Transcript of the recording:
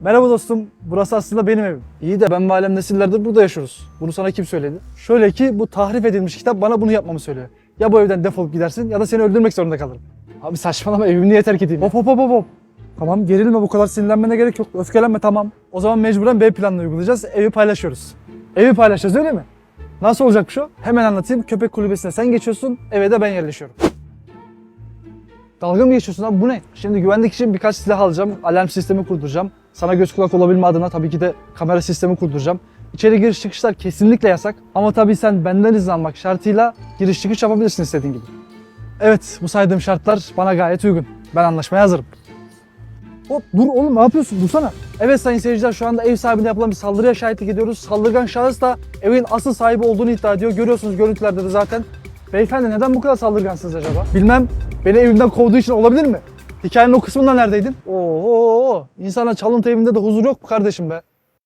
Merhaba dostum, burası aslında benim evim. İyi de ben ve ailem nesillerdir burada yaşıyoruz. Bunu sana kim söyledi? Şöyle ki bu tahrif edilmiş kitap bana bunu yapmamı söylüyor. Ya bu evden defolup gidersin ya da seni öldürmek zorunda kalırım. Abi saçmalama evimi niye terk edeyim? Hop hop hop hop. Tamam gerilme bu kadar sinirlenmene gerek yok. Öfkelenme tamam. O zaman mecburen B planını uygulayacağız. Evi paylaşıyoruz. Evi paylaşacağız öyle mi? Nasıl olacakmış o? Hemen anlatayım. Köpek kulübesine sen geçiyorsun, eve de ben yerleşiyorum. Dalga mı geçiyorsun abi bu ne? Şimdi güvenlik için birkaç silah alacağım. Alarm sistemi kurduracağım. Sana göz kulak olabilme adına tabii ki de kamera sistemi kurduracağım. İçeri giriş çıkışlar kesinlikle yasak. Ama tabii sen benden izin almak şartıyla giriş çıkış yapabilirsin istediğin gibi. Evet bu saydığım şartlar bana gayet uygun. Ben anlaşmaya hazırım. Hop dur oğlum ne yapıyorsun? Dursana. Evet sayın seyirciler şu anda ev sahibine yapılan bir saldırıya şahitlik ediyoruz. Saldırgan şahıs da evin asıl sahibi olduğunu iddia ediyor. Görüyorsunuz görüntülerde de zaten. Beyefendi neden bu kadar saldırgansınız acaba? Bilmem. Beni evimden kovduğu için olabilir mi? Hikayenin o kısmında neredeydin? Oo, insana çalıntı evinde de huzur yok mu kardeşim be?